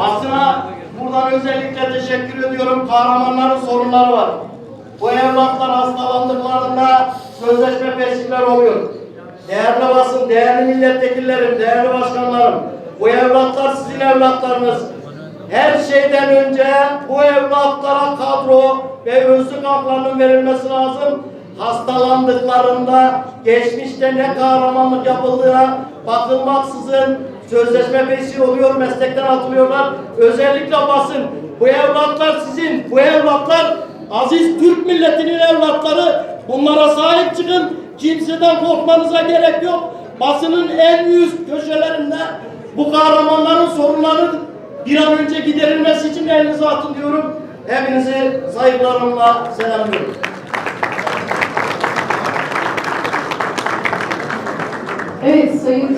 Basına buradan özellikle teşekkür ediyorum. Kahramanların sorunları var. Bu evlatlar hastalandıklarında sözleşme peşinler oluyor. Değerli basın, değerli milletvekillerim, değerli başkanlarım, bu evlatlar sizin evlatlarınız. Her şeyden önce bu evlatlara kadro ve özlük haklarının verilmesi lazım. Hastalandıklarında geçmişte ne kahramanlık yapıldığına bakılmaksızın sözleşme peşi oluyor, meslekten atılıyorlar. Özellikle basın. Bu evlatlar sizin, bu evlatlar aziz Türk milletinin evlatları. Bunlara sahip çıkın. Kimseden korkmanıza gerek yok. Basının en üst köşelerinde bu kahramanların sorunları bir an önce giderilmesi için elinize atın diyorum. Hepinizi saygılarımla selamlıyorum. Evet Sayın